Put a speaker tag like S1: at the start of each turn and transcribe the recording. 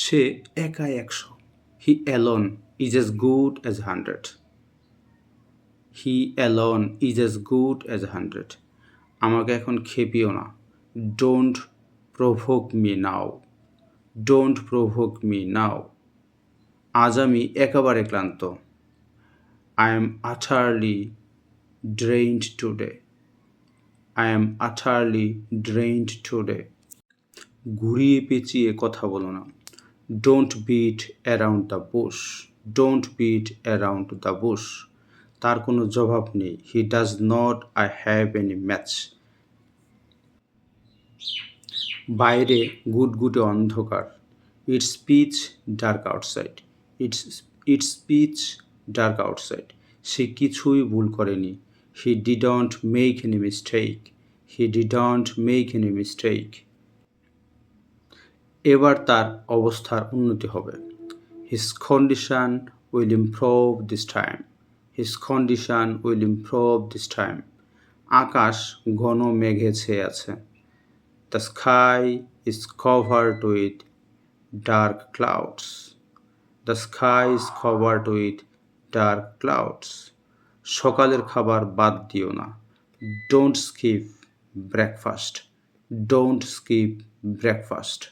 S1: সে একাই একশো। He alone is as good as hundred he alone is as good as hundred আমাকে এখন খেপিও না। Don't provoke me now don't provoke me now আজ আমি একেবারে ক্লান্ত। I am utterly drained today I am utterly drained today ঘুরিয়ে পেঁচিয়ে কথা বলো না। Don't beat around the bush don't beat around the bush তার কোনো জবাব নেই। He does not I have any match বাইরে গুটগুটে অন্ধকার। It's pitch dark outside it's it's pitch dark outside সে কিছুই ভুল করেনি। He didn't make any mistake he didn't make any mistake এবার তার অবস্থার উন্নতি হবে। His condition will improve this time his condition will improve this time আকাশ ঘন মেঘে ছেয়ে আছে। The sky is covered with dark clouds the sky is covered with dark clouds সকালের খাবার বাদ দিও না। Don't skip breakfast don't skip breakfast